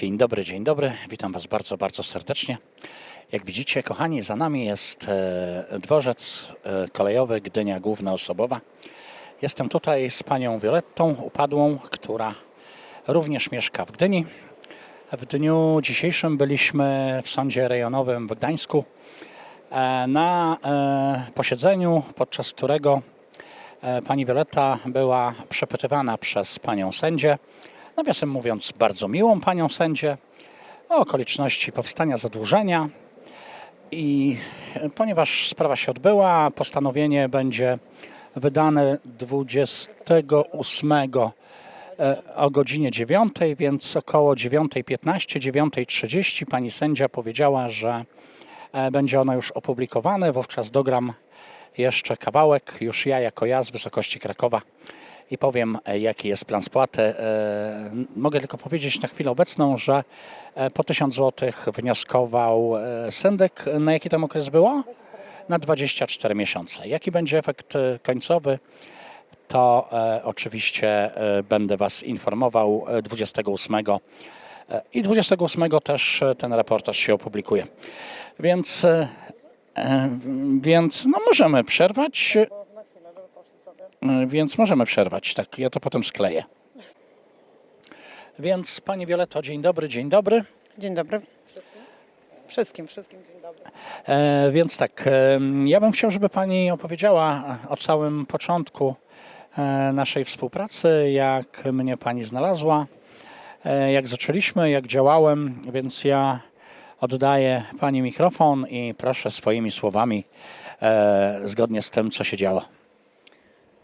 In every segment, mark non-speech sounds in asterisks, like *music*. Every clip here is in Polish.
Dzień dobry, dzień dobry. Witam Was bardzo, bardzo serdecznie. Jak widzicie, kochani, za nami jest e, dworzec e, kolejowy Gdynia Główna Osobowa. Jestem tutaj z panią Violettą Upadłą, która również mieszka w Gdyni. W dniu dzisiejszym byliśmy w sądzie rejonowym w Gdańsku e, na posiedzeniu, podczas którego pani Violetta była przepytywana przez panią sędzię, nawiasem mówiąc bardzo miłą panią sędzię, o okoliczności powstania zadłużenia. I ponieważ sprawa się odbyła, postanowienie będzie wydane 28 e, o godzinie 9, więc około 9.15, 9.30 pani sędzia powiedziała, że e, będzie ono już opublikowane. Wówczas dogram jeszcze kawałek, już ja jako ja z wysokości Krakowa i powiem, e, jaki jest plan spłaty. E, Mogę tylko powiedzieć na chwilę obecną, że e, po 1000 zł wnioskował syndyk. Na jaki tam okres było? Na 24 miesiące. Jaki będzie efekt końcowy? To oczywiście będę Was informował e, 28 e, i 28 też ten reportaż się opublikuje. Więc, więc no możemy przerwać. E, Więc możemy przerwać, tak, ja to potem skleję. Więc Pani Violetto, dzień dobry, dzień dobry. Dzień dobry. Wszystkim, wszystkim dzień dobry. E, więc tak, e, ja bym chciał, żeby Pani opowiedziała o całym początku e, naszej współpracy, jak mnie Pani znalazła, e, jak zaczęliśmy, jak działałem, więc ja oddaję Pani mikrofon i proszę swoimi słowami, e, zgodnie z tym, co się działo.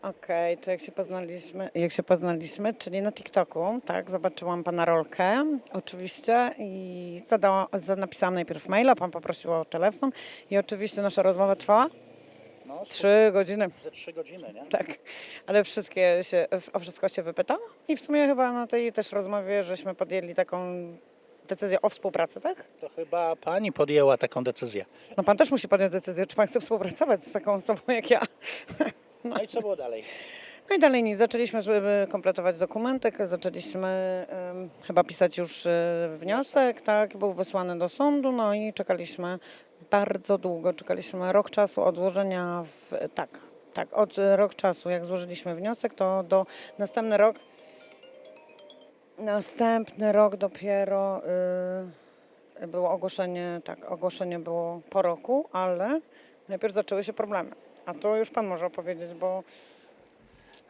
Okej, to jak się poznaliśmy, jak się poznaliśmy, czyli na TikToku, tak, zobaczyłam pana rolkę, oczywiście, i zadała, za, napisałam najpierw maila, pan poprosił o telefon i oczywiście nasza rozmowa trwała No, trzy godziny, ze trzy godziny, nie? tak, ale wszystkie się, o wszystko się wypytała i w sumie chyba na tej też rozmowie żeśmy podjęli taką decyzję o współpracy, tak? To chyba Pani podjęła taką decyzję. No pan też musi podjąć decyzję, czy pan chce współpracować z taką osobą jak ja. No i co było dalej? No i dalej nic. Zaczęliśmy kompletować dokumenty, zaczęliśmy chyba pisać już e, wniosek, tak, był wysłany do sądu, no i czekaliśmy bardzo długo, czekaliśmy rok czasu odłożenia w, tak, tak, od rok czasu, jak złożyliśmy wniosek, to do następny rok, następny rok dopiero y, było ogłoszenie, tak, ogłoszenie było po roku, ale najpierw zaczęły się problemy. A to już pan może opowiedzieć, bo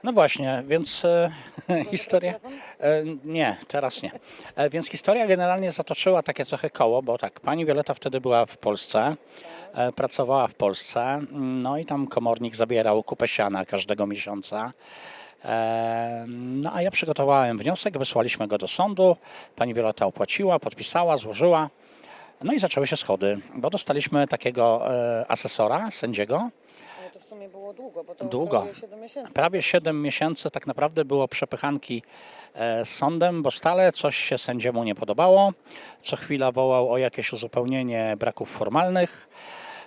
No właśnie, więc e, *laughs* historia. E, nie, teraz nie. E, więc historia generalnie zatoczyła takie trochę koło, bo tak, pani Wioleta wtedy była w Polsce, e, pracowała w Polsce, no i tam komornik zabierał kupę siana każdego miesiąca. E, No a ja przygotowałem wniosek, wysłaliśmy go do sądu, pani Wioleta opłaciła, podpisała, złożyła. No i zaczęły się schody, bo dostaliśmy takiego e, asesora, sędziego, sumie było długo, bo to Długo. prawie 7 miesięcy. Prawie 7 miesięcy tak naprawdę było przepychanki e, z sądem, bo stale coś się sędziemu nie podobało. Co chwila wołał o jakieś uzupełnienie braków formalnych.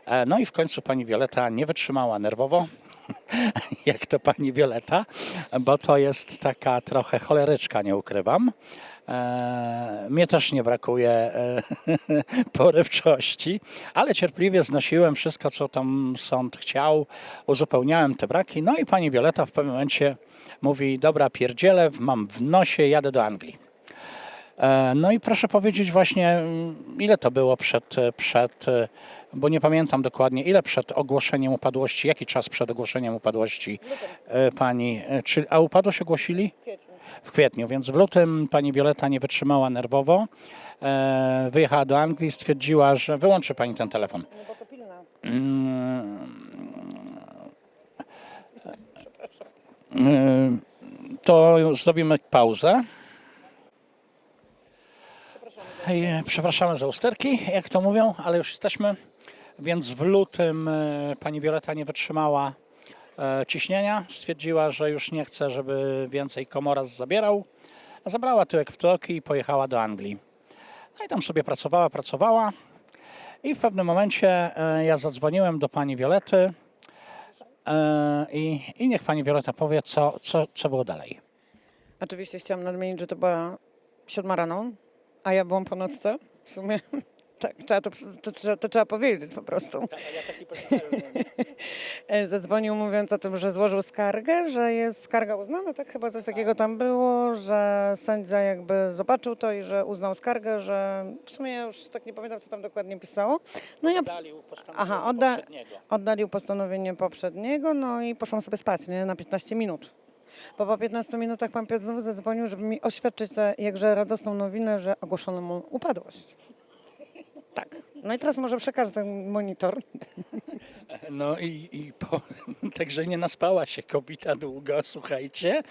E, No i w końcu pani Wioleta nie wytrzymała nerwowo, *laughs* jak to pani Wioleta, bo to jest taka trochę choleryczka, nie ukrywam. E, Mnie też nie brakuje e, *laughs* porywczości, ale cierpliwie znosiłem wszystko, co tam sąd chciał, uzupełniałem te braki. No i pani Wioleta w pewnym momencie mówi: Dobra, pierdzielę, mam w nosie, jadę do Anglii. E, No i proszę powiedzieć właśnie, mm, ile to było przed, przed, bo nie pamiętam dokładnie, ile przed ogłoszeniem upadłości, jaki czas przed ogłoszeniem upadłości e, pani, e, czy, a upadłość ogłosili? W kwietniu, więc w lutym pani Wioleta nie wytrzymała nerwowo, e, wyjechała do Anglii, stwierdziła, że wyłączy pani ten telefon. To. Mm, To zrobimy pauzę. Przepraszamy za usterki, jak to mówią, ale już jesteśmy. Więc w lutym e, pani Wioleta nie wytrzymała e, ciśnienia. Stwierdziła, że już nie chce, żeby więcej komoraz zabierał. A Zabrała tyłek w troki i pojechała do Anglii. No i tam sobie pracowała, pracowała. I w pewnym momencie e, ja zadzwoniłem do pani Wiolety i, i niech pani Wioleta powie, co, co, co było dalej. Oczywiście chciałam nadmienić, że to była siódma rano, a ja byłam po nocce. W sumie tak, trzeba to, to, to, to trzeba powiedzieć po prostu. *laughs* Zadzwonił mówiąc o tym, że złożył skargę, że jest skarga uznana, tak chyba coś takiego tam było, że sędzia jakby zobaczył to i że uznał skargę, że w sumie ja już tak nie pamiętam, co tam dokładnie pisało. No ja Aha, odda- oddalił postanowienie poprzedniego, no i poszłam sobie spać, nie, na 15 minut. Bo po 15 minutach pan Piotr znowu zadzwonił, żeby mi oświadczyć tę jakże radosną nowinę, że ogłoszono mu upadłość. Tak. No i teraz może przekażę ten monitor. No i, i po, *laughs* także nie naspała się kobieta długo, słuchajcie.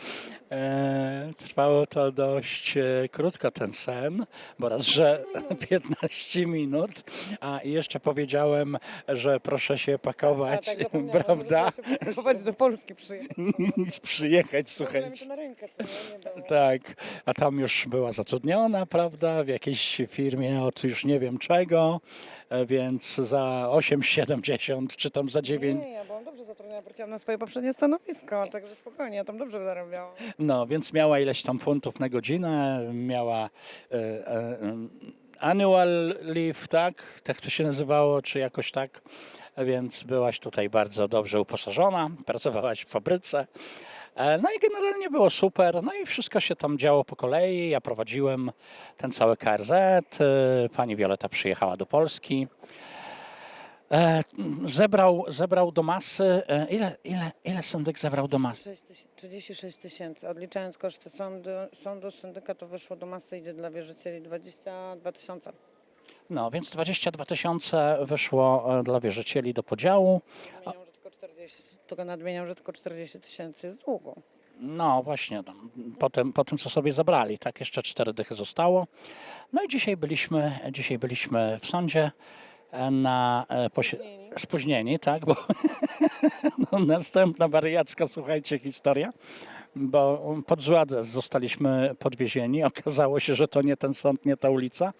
E, trwało to dość e, krótko ten sen, bo raz, że *laughs* 15 minut, a jeszcze powiedziałem, że proszę się pakować, tak zapomniałam, *laughs* prawda? że trzeba się Chować do Polski przyjechać. Przyjechać, Słuchajcie. słuchajcie. to na rękę, co nie, nie było. Tak, a tam już była zatrudniona, prawda, w jakiejś firmie od już nie wiem czego, e, więc za 8,70 czy tam za 9, Nie, ja byłam dobrze zatrudniona, wróciłam na swoje poprzednie stanowisko, także spokojnie, ja tam dobrze zarabiałam. no więc miała ileś tam funtów na godzinę, miała e, e, annual leave, tak, tak to się nazywało, czy jakoś tak, więc byłaś tutaj bardzo dobrze uposażona, pracowałaś w fabryce. E, No i generalnie było super, no i wszystko się tam działo po kolei. Ja prowadziłem ten cały KRZ, e, pani Wioleta przyjechała do Polski. E, Zebrał, zebrał do masy, ile, ile, ile syndyk zebrał do masy? 6 tyś- 36 tysięcy. Odliczając koszty sądu, sądu syndyka, to wyszło do masy, idzie dla wierzycieli 22 tysiące. No, więc 22 tysiące wyszło dla wierzycieli do podziału. 40, tylko nadmieniam, że tylko 40 tysięcy jest długu. No właśnie, tam, po, tym, po tym co sobie zabrali, tak, jeszcze cztery dychy zostało. No i dzisiaj byliśmy, dzisiaj byliśmy w sądzie e, na e, posie- Spóźnieni. tak, bo *laughs* no, następna wariacka, słuchajcie, historia, bo pod Żładę zostaliśmy podwiezieni, okazało się, że to nie ten sąd, nie ta ulica,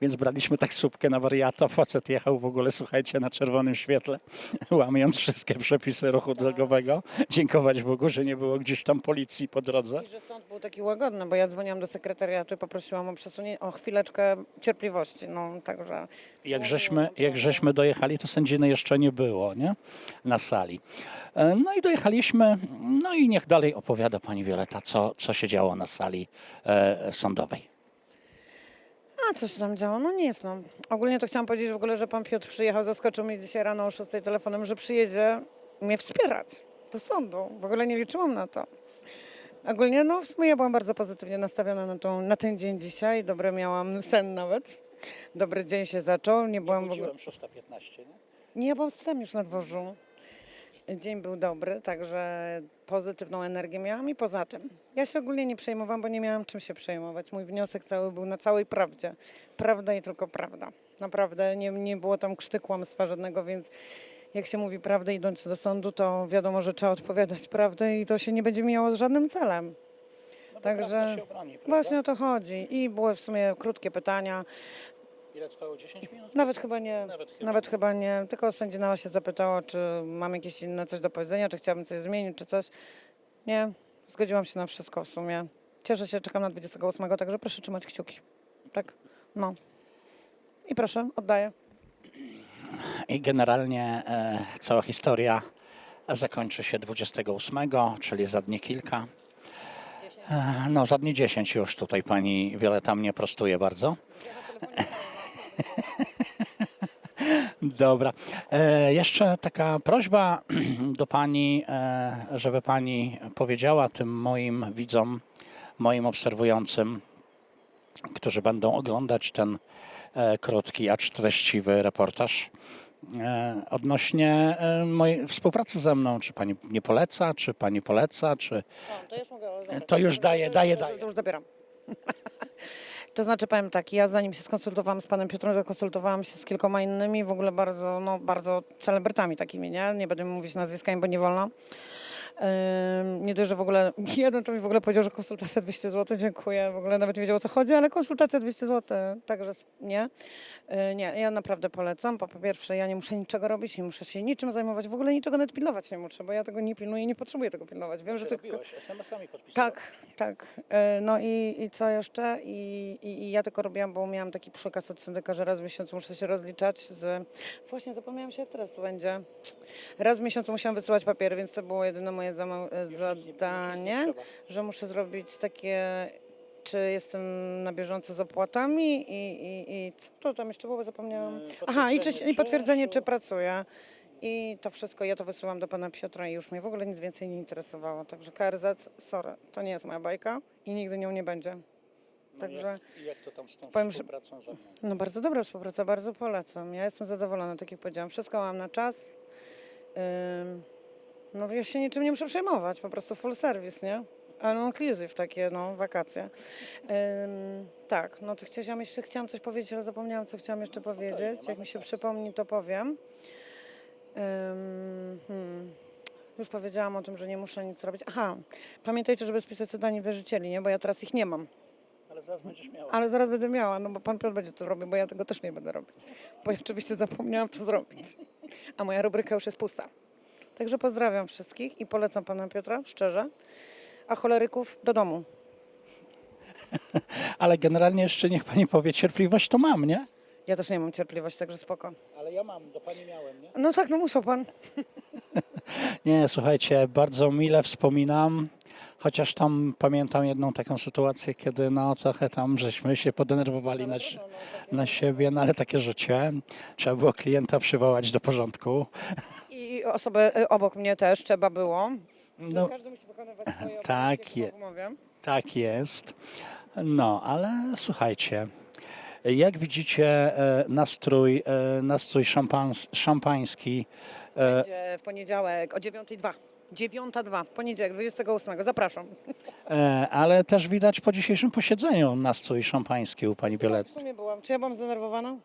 więc braliśmy taksówkę na wariata, facet jechał w ogóle, słuchajcie, na czerwonym świetle, *laughs* łamiąc wszystkie przepisy ruchu drogowego, dziękować Bogu, że nie było gdzieś tam policji po drodze. I że sąd był taki łagodny, bo ja dzwoniłam do sekretariatu i poprosiłam o przesunięcie, o chwileczkę cierpliwości. No, także Jak żeśmy, jak żeśmy dojechali, to sędziny jeszcze nie było, nie? Na sali. E, No i dojechaliśmy, no i niech dalej opowiada pani Wioleta, co, co się działo na sali e, sądowej. A co się tam działo? No nic, no. Ogólnie to chciałam powiedzieć w ogóle, że pan Piotr przyjechał, zaskoczył mnie dzisiaj rano o 6 telefonem, że przyjedzie mnie wspierać do sądu. W ogóle nie liczyłam na to. Ogólnie, no w sumie ja byłam bardzo pozytywnie nastawiona na, tą, na ten dzień dzisiaj. Dobry miałam sen nawet. Dobry dzień się zaczął. Nie byłam w ogóle... 6.15, nie? Nie, ja byłam z psem już na dworzu. Dzień był dobry, także pozytywną energię miałam i poza tym. Ja się ogólnie nie przejmowałam, bo nie miałam czym się przejmować. Mój wniosek cały był na całej prawdzie. Prawda i tylko prawda. Naprawdę nie, nie było tam krzty kłamstwa żadnego, więc jak się mówi prawdę idąc do sądu, to wiadomo, że trzeba odpowiadać prawdę i to się nie będzie mijało z żadnym celem. No Także Właśnie o to chodzi. I były w sumie krótkie pytania. Ile trwało? 10 minut? Nawet chyba nie. Nawet chyba Nawet chyba nie. Tylko sędzina się zapytała, czy mam jakieś inne coś do powiedzenia, czy chciałabym coś zmienić, czy coś. Nie. Zgodziłam się na wszystko w sumie. Cieszę się, czekam na 28, także proszę trzymać kciuki. Tak? No. I proszę, oddaję. I generalnie e, cała historia zakończy się 28, czyli za dni kilka. E, no, za dni 10 już tutaj pani Wioleta mnie prostuje bardzo. Dobra. E, jeszcze taka prośba *clears throat* do pani, e, żeby pani powiedziała tym moim widzom, moim obserwującym, którzy będą oglądać ten e, krótki, acz treściwy reportaż e, odnośnie e, mojej współpracy ze mną. Czy pani nie poleca, czy pani poleca, czy... to już mogę To już daję, daję, to, daję. To już zabieram. *laughs* To znaczy powiem tak, ja zanim się skonsultowałam z panem Piotrem, to konsultowałam się z kilkoma innymi, w ogóle bardzo, no, bardzo celebrytami takimi, nie? Nie będę mówić nazwiskami, bo nie wolno. Nie dość, że w ogóle *laughs* jeden to mi w ogóle powiedział, że konsultacja 200 zł, dziękuję, w ogóle nawet nie wiedział o co chodzi, ale konsultacja 200 zł, także nie. Nie, ja naprawdę polecam. Po pierwsze, ja nie muszę niczego robić, nie muszę się niczym zajmować, w ogóle niczego nawet pilnować nie muszę, bo ja tego nie pilnuję i nie potrzebuję tego pilnować. Wiem, że tylko... SMS-ami Tak, tak. No i, i co jeszcze? I, i, I ja tylko robiłam, bo miałam taki przykaz od syndyka, że raz w miesiącu muszę się rozliczać z... Właśnie zapomniałam się, teraz to będzie. Raz w miesiącu musiałam wysyłać papiery, więc to było jedyne moje zadanie, że muszę zrobić takie... Czy jestem na bieżąco z opłatami i, i, i co to tam jeszcze było, zapomniałam. Aha, i, czy, i potwierdzenie, czy pracuję. I to wszystko ja to wysyłam do pana Piotra i już mnie w ogóle nic więcej nie interesowało. Także KRZ, sorry, to nie jest moja bajka i nigdy nią nie będzie. Także Jak, jak to tam z tą powiem, że- współpracą ze mną? no bardzo dobra współpraca, bardzo polecam. Ja jestem zadowolona, tak jak powiedziałam. Wszystko mam na czas. Ym, no ja się niczym nie muszę przejmować, po prostu full service, nie? All inclusive takie, no, wakacje. Ym, tak, no to chciałam jeszcze, chciałam coś powiedzieć, ale zapomniałam, co chciałam jeszcze powiedzieć. Jak mi się przypomni, to powiem. Ym, hmm. Już powiedziałam o tym, że nie muszę nic robić. Aha, pamiętajcie, żeby spisać zadanie wierzycieli, nie? Bo ja teraz ich nie mam. Ale zaraz będziesz miała. Ale zaraz będę miała, no bo pan Piotr będzie to robił, bo ja tego też nie będę robić. Bo ja oczywiście zapomniałam to zrobić. A moja rubryka już jest pusta. Także pozdrawiam wszystkich i polecam pana Piotra, szczerze. A choleryków do domu. *laughs* Ale generalnie jeszcze niech pani powie, cierpliwość to mam, nie? Ja też nie mam cierpliwości, także spoko. Ale ja mam, do pani miałem, nie? No tak, no musiał pan. *laughs* Nie, słuchajcie, bardzo mile wspominam. Chociaż tam pamiętam jedną taką sytuację, kiedy no trochę tam żeśmy się podenerwowali na, na siebie, no ale takie życie. Trzeba było klienta przywołać do porządku. *laughs* I osobę y, obok mnie też trzeba było. No, Każdy musi wykonywać swoje tak je- tak jest. No, ale słuchajcie, jak widzicie e, nastrój, e, nastrój szampans, szampański e, Będzie w poniedziałek o 9.02. 9.02 w poniedziałek 28. Zapraszam. ale też widać po dzisiejszym posiedzeniu nastrój szampański u pani Tak, w sumie byłam. Czy ja byłam zdenerwowana?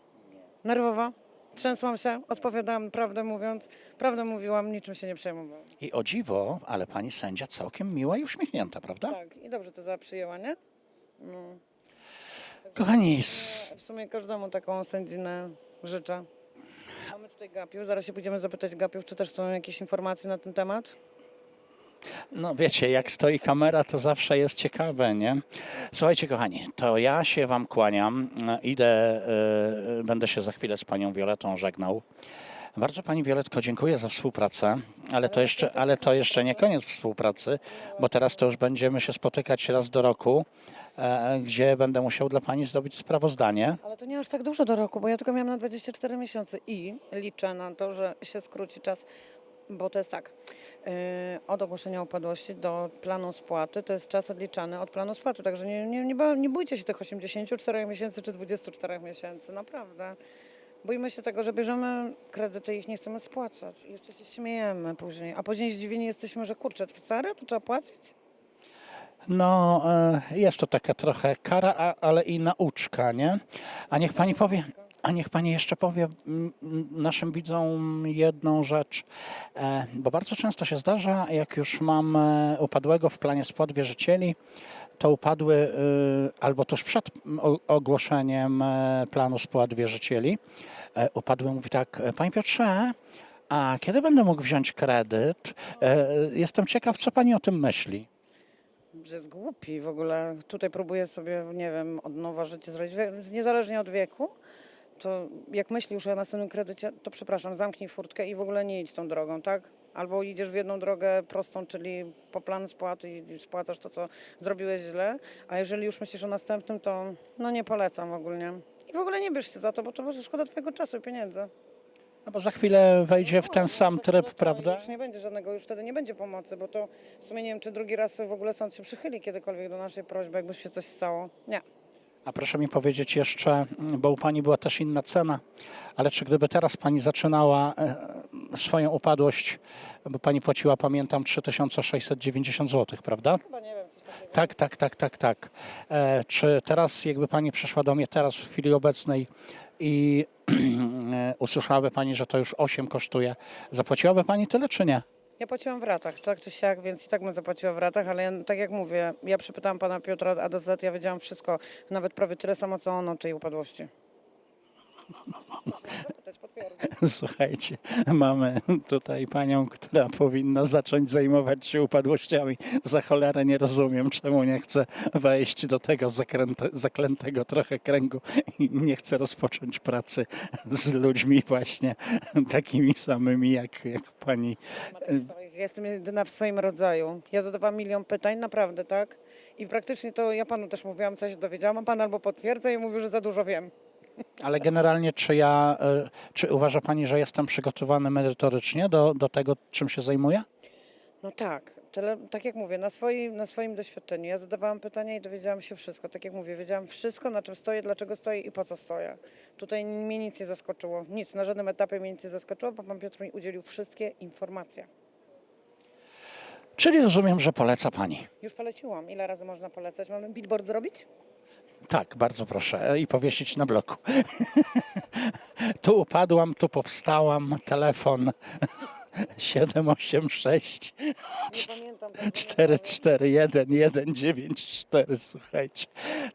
Nerwowa? Trzęsłam się, odpowiadałam prawdę mówiąc. Prawdę mówiłam, niczym się nie przejmowałam. I o dziwo, ale pani sędzia całkiem miła i uśmiechnięta, prawda? Tak, i dobrze to zaprzyjęła, nie? No. Kochani, s- W sumie każdemu taką sędzinę życzę. Mamy tutaj Gapiów, zaraz się pójdziemy zapytać Gapiów, czy też są jakieś informacje na ten temat. No wiecie, jak stoi kamera, to zawsze jest ciekawe, nie? Słuchajcie, kochani, to ja się wam kłaniam. E, Idę, e, będę się za chwilę z panią Violetą żegnał. Bardzo pani Violetko dziękuję za współpracę, ale to, jeszcze, ale to jeszcze nie koniec współpracy, bo teraz to już będziemy się spotykać raz do roku, e, gdzie będę musiał dla pani zdobyć sprawozdanie. Ale to nie aż tak dużo do roku, bo ja tylko miałam na 24 miesiące i liczę na to, że się skróci czas, bo to jest tak. Yy, od ogłoszenia upadłości do planu spłaty to jest czas odliczany od planu spłaty, także nie, nie, nie, nie bójcie się tych 84 miesięcy czy 24 miesięcy, naprawdę. Bójmy się tego, że bierzemy kredyty i ich nie chcemy spłacać i jeszcze się śmiejemy później, a później zdziwieni jesteśmy, że kurczę, serio, to trzeba płacić? No, e, jest to taka trochę kara, ale i nauczka, nie? A niech pani powie, a niech pani jeszcze powie naszym widzom jedną rzecz, e, bo bardzo często się zdarza, jak już mam e, upadłego w planie spłat wierzycieli, to upadły e, albo tuż przed ogłoszeniem e, planu spłat wierzycieli, upadły mówi tak, panie Piotrze, a kiedy będę mógł wziąć kredyt? Jestem ciekaw, co pani o tym myśli. że jest głupi w ogóle. Tutaj próbuje sobie, nie wiem, od nowa życie zrobić. Niezależnie od wieku, to jak myśli już o następnym kredycie, to przepraszam, zamknij furtkę i w ogóle nie idź tą drogą, tak? Albo idziesz w jedną drogę prostą, czyli po plan spłaty i spłacasz to, co zrobiłeś źle, a jeżeli już myślisz o następnym, to no nie polecam ogólnie. I w ogóle nie bierz się za to, bo to może szkoda twojego czasu i pieniędzy. No bo za chwilę wejdzie w ten sam tryb, No to prawda? Już nie będzie żadnego, już wtedy nie będzie pomocy, bo to w sumie nie wiem, czy drugi raz w ogóle sąd się przychyli kiedykolwiek do naszej prośby, jakby się coś stało. Nie. A proszę mi powiedzieć jeszcze, mm, bo u Pani była też inna cena, ale czy gdyby teraz Pani zaczynała e, swoją upadłość, bo Pani płaciła, pamiętam, 3690 zł, prawda? Chyba nie wiem. Tak, tak, tak, tak, tak. E, czy teraz, jakby Pani przyszła do mnie teraz, w chwili obecnej i *clears throat* e, usłyszałaby Pani, że to już 8 kosztuje, zapłaciłaby Pani tyle, czy nie? Ja płaciłam w ratach, tak czy siak, więc i tak bym zapłaciła w ratach, ale ja, tak jak mówię, ja przypytałam pana Piotra, a do Z ja wiedziałam wszystko, nawet prawie tyle samo co on o tej upadłości. *laughs* Słuchajcie, mamy tutaj panią, która powinna zacząć zajmować się upadłościami. Za cholerę nie rozumiem, czemu nie chce wejść do tego zakręte, zaklętego trochę kręgu i nie chce rozpocząć pracy z ludźmi właśnie takimi samymi jak, jak pani. Ja jestem jedyna w swoim rodzaju. Ja zadawałam milion pytań, naprawdę, tak? I praktycznie to ja panu też mówiłam, coś dowiedziałam, a pan albo potwierdza i mówił, że za dużo wiem. Ale generalnie, czy ja, e, czy uważa pani, że jestem przygotowany merytorycznie do, do tego, czym się zajmuję? No tak, tyle, tak jak mówię, na swoim, na swoim doświadczeniu. Ja zadawałam pytania i dowiedziałam się wszystko. Tak jak mówię, wiedziałam wszystko, na czym stoję, dlaczego stoję i po co stoję. Tutaj mnie nic nie zaskoczyło. Nic, na żadnym etapie mnie nic nie zaskoczyło, bo pan Piotr mi udzielił wszystkie informacje. Czyli rozumiem, że poleca pani. Już poleciłam. Ile razy można polecać? Mamy billboard zrobić? Tak, bardzo proszę. I powiesić na bloku. *laughs* tu upadłam, tu powstałam. Telefon 786 Nie pamiętam. tego *laughs* 441 194. Słuchajcie.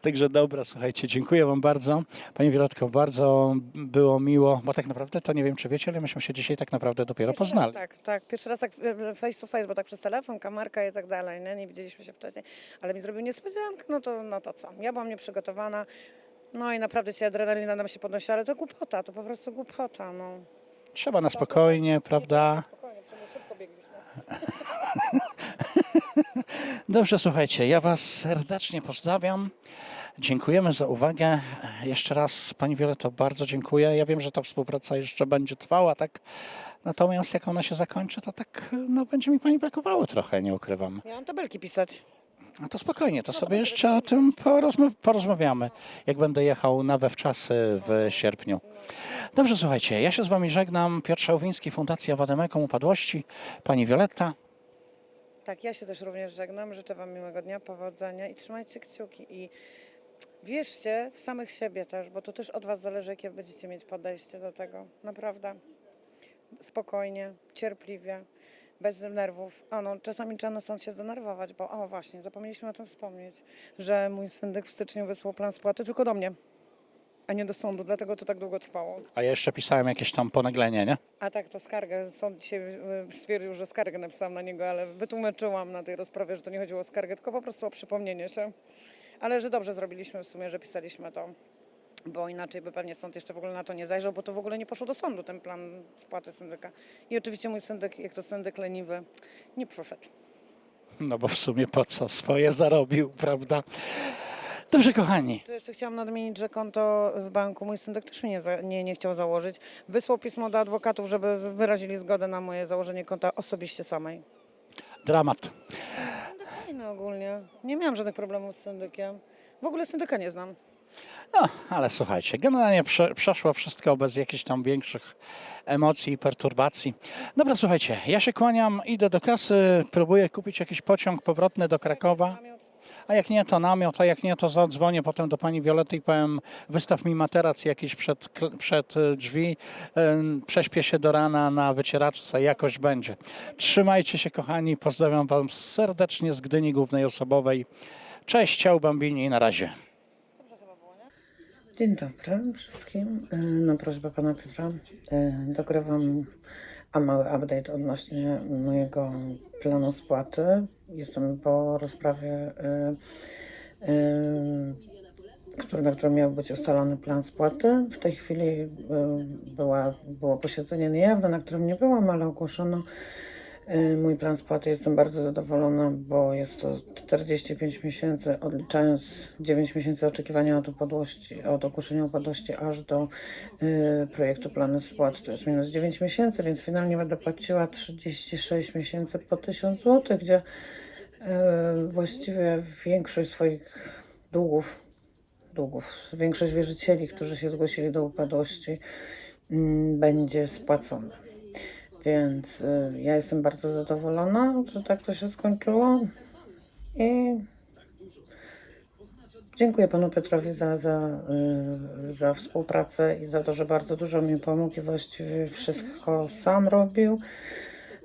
Także dobra, słuchajcie, dziękuję Wam bardzo. Pani Wielotko, bardzo było miło, bo tak naprawdę to nie wiem, czy wiecie, ale myśmy się dzisiaj tak naprawdę dopiero Pierwszy poznali. Raz, tak, tak. Pierwszy raz tak face to face, bo tak przez telefon, kamerka i tak dalej, nie? nie widzieliśmy się wcześniej, ale mi zrobił niespodziankę, no to, no to co? Ja byłam nieprzygotowana, no i naprawdę ci adrenalina nam się podnosi, ale to głupota, to po prostu głupota, no. Trzeba na spokojnie, prawda? *laughs* Dobrze, słuchajcie, ja Was serdecznie pozdrawiam. Dziękujemy za uwagę. Jeszcze raz Pani Wioleto bardzo dziękuję. Ja wiem, że ta współpraca jeszcze będzie trwała, tak? Natomiast jak ona się zakończy, to tak no, będzie mi Pani brakowało trochę, nie ukrywam. Miałam tabelki pisać. No to spokojnie, to sobie jeszcze o tym porozma- porozmawiamy, jak będę jechał na we wczasy w sierpniu. Dobrze, słuchajcie, ja się z Wami żegnam. Piotr Szałwiński, Fundacja Wademekom Upadłości. Pani Wioletta. Tak, ja się też również żegnam, życzę Wam miłego dnia, powodzenia i trzymajcie kciuki i wierzcie w samych siebie też, bo to też od Was zależy, jakie będziecie mieć podejście do tego, naprawdę. Spokojnie, cierpliwie, bez nerwów. A no, czasami trzeba na sąd się zdenerwować, bo o właśnie, zapomnieliśmy o tym wspomnieć, że mój syndyk w styczniu wysłał plan spłaty tylko do mnie, a nie do sądu, dlatego to tak długo trwało. A ja jeszcze pisałem jakieś tam ponaglenie, nie? A tak, to skargę. Sąd dzisiaj y, stwierdził, że skargę napisałam na niego, ale wytłumaczyłam na tej rozprawie, że to nie chodziło o skargę, tylko po prostu o przypomnienie się. Ale że dobrze zrobiliśmy w sumie, że pisaliśmy to, bo inaczej by pewnie sąd jeszcze w ogóle na to nie zajrzał, bo to w ogóle nie poszło do sądu, ten plan spłaty syndyka. I oczywiście mój syndyk, jak to syndyk leniwy, nie przyszedł. No bo w sumie po co? Swoje zarobił, prawda? Dobrze, kochani. Tu jeszcze chciałam nadmienić, że konto w banku mój syndyk też mnie nie, za, nie, nie chciał założyć. Wysłał pismo do adwokatów, żeby wyrazili zgodę na moje założenie konta osobiście samej. Dramat. Fajne ogólnie. Nie miałam żadnych problemów z syndykiem. W ogóle syndyka nie znam. No, ale słuchajcie, generalnie prze, przeszło wszystko bez jakichś tam większych emocji i perturbacji. Dobra, słuchajcie, ja się kłaniam, idę do kasy, próbuję kupić jakiś pociąg powrotny do Krakowa. A jak nie, to namiot, a jak nie, to zadzwonię potem do pani Violety i powiem, wystaw mi materac jakiś przed, przed e, drzwi, prześpię się do rana na wycieraczce, jakoś będzie. Trzymajcie się, kochani, pozdrawiam wam serdecznie z Gdyni Głównej Osobowej. Cześć, ciao Bambini i na razie. Dzień dobry wszystkim. E, Na prośbę pana Piotra e, dogrywam a mały update odnośnie mojego planu spłaty. Jestem po rozprawie, e, na którym miał być ustalony plan spłaty. W tej chwili była, było posiedzenie niejawne, na którym nie byłam, ale ogłoszono mój plan spłaty. Jestem bardzo zadowolona, bo jest to 45 miesięcy, odliczając 9 miesięcy oczekiwania od upadłości, od ogłoszenia upadłości aż do e, projektu planu spłat. To jest minus 9 miesięcy, więc finalnie będę płaciła 36 miesięcy po 1000 zł, gdzie e, właściwie większość swoich długów, długów, większość wierzycieli, którzy się zgłosili do upadłości, mm, będzie spłacona. Więc y, ja jestem bardzo zadowolona, że tak to się skończyło. I dziękuję panu Piotrowi za, za, y, za współpracę i za to, że bardzo dużo mi pomógł i właściwie wszystko sam robił.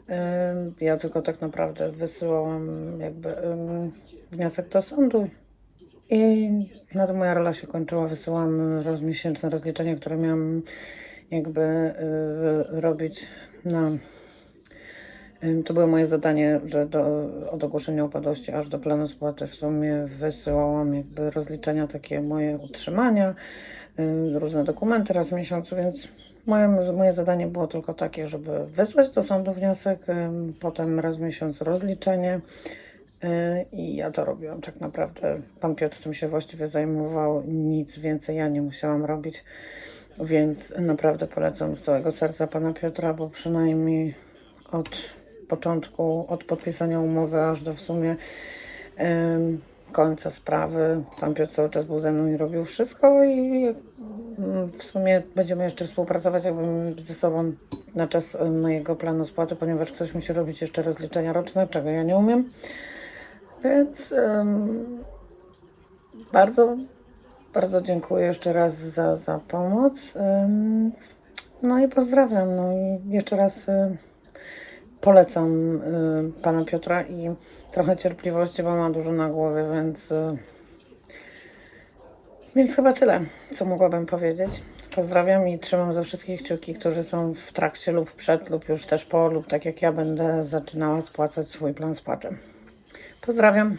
Ym, Ja tylko tak naprawdę wysyłałam jakby wniosek do sądu i na tym moja rola się kończyła. Wysyłam rozmiesięczne rozliczenie, które miałam jakby y, robić na Ym, To było moje zadanie, że do, od ogłoszenia upadłości aż do planu spłaty w sumie wysyłałam jakby rozliczenia, takie moje utrzymania, ym, różne dokumenty raz w miesiącu, więc moje, moje zadanie było tylko takie, żeby wysłać do sądu wniosek, potem raz w miesiącu rozliczenie. I ja to robiłam tak naprawdę. Pan Piotr tym się właściwie zajmował, nic więcej ja nie musiałam robić. Więc naprawdę polecam z całego serca pana Piotra, bo przynajmniej od początku, od podpisania umowy aż do w sumie em, końca sprawy. Pan Piotr cały czas był ze mną i robił wszystko i mm, w sumie będziemy jeszcze współpracować jakby ze sobą na czas mojego planu spłaty, ponieważ ktoś musi robić jeszcze rozliczenia roczne, czego ja nie umiem. Więc bardzo, bardzo dziękuję jeszcze raz za, za pomoc. No i pozdrawiam. No i jeszcze raz em, polecam y, pana Piotra i trochę cierpliwości, bo ma dużo na głowie, więc, y, więc chyba tyle, co mogłabym powiedzieć. Pozdrawiam i trzymam za wszystkich kciuki, którzy są w trakcie lub przed, lub już też po, lub tak jak ja będę zaczynała spłacać swój plan spłaty. Pozdrawiam.